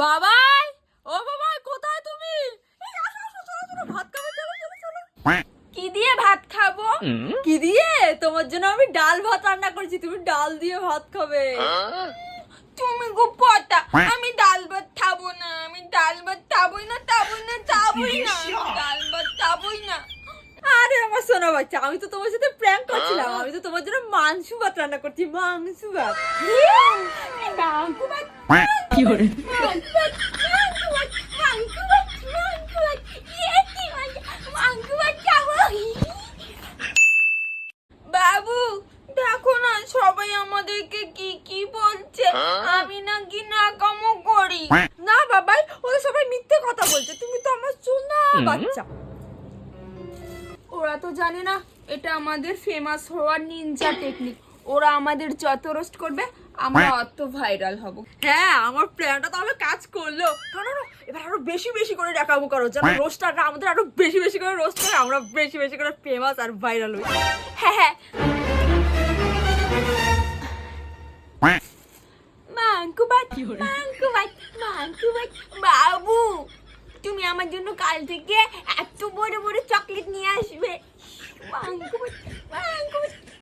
বাবাই! ও বাবাই কোথায় তুমি? ভাত খাবে চলো চলো চলো। কি দিয়ে ভাত খাব? কি দিয়ে? তোমার জন্য আমি ডাল ভাত রান্না করেছি তুমি ডাল দিয়ে ভাত খাবে। তুমি আমি ডাল ভাত খাব না আমি ডাল ভাত খাবোই না খাবোই না খাবোই না ডাল ভাত খাবোই না। আরে আমার সোনা বাচ্চা আমি তো তোমার সাথে প্র্যাঙ্ক করছিলাম আমি তো তোমার জন্য মাংস ভাত রান্না করছি মাংস ভাত। মাংস ভাত? কি করে মাংস ভাত মাংস ভাত মাংস ভাত মাংস ভাত ইয়ে কি মজা মাংস ভাত খাব বাবু দেখো না সবাই আমাদেরকে কি কি বলছে আমি নাকি নাকামো করি না বাবাই ওরা সবাই মিথ্যে কথা বলছে। তুমি তো আমার সোনা বাচ্চা। ওরা তো জানে না এটা আমাদের ফেমাস হওয়ার নিনজা টেকনিক ওরা আমাদের যত রোস্ট করবে আমরা অত ভাইরাল হব। হ্যাঁ আমার প্ল্যানটা তাহলে কাজ করল। না এবার আরও বেশি বেশি করে দেখাবো কারও। যেন রোস্টাররা আমাদের আরও বেশি বেশি করে রোস্ট করে আমরা বেশি বেশি করে ফেমাস আর ভাইরাল হই। হ্যাঁ হ্যাঁ মাংকুবাত মাংকুবাত মাংকুবাত। বাবু তুমি আমার জন্য কাল থেকে এত বড় বড় চকলেট নিয়ে আসবে।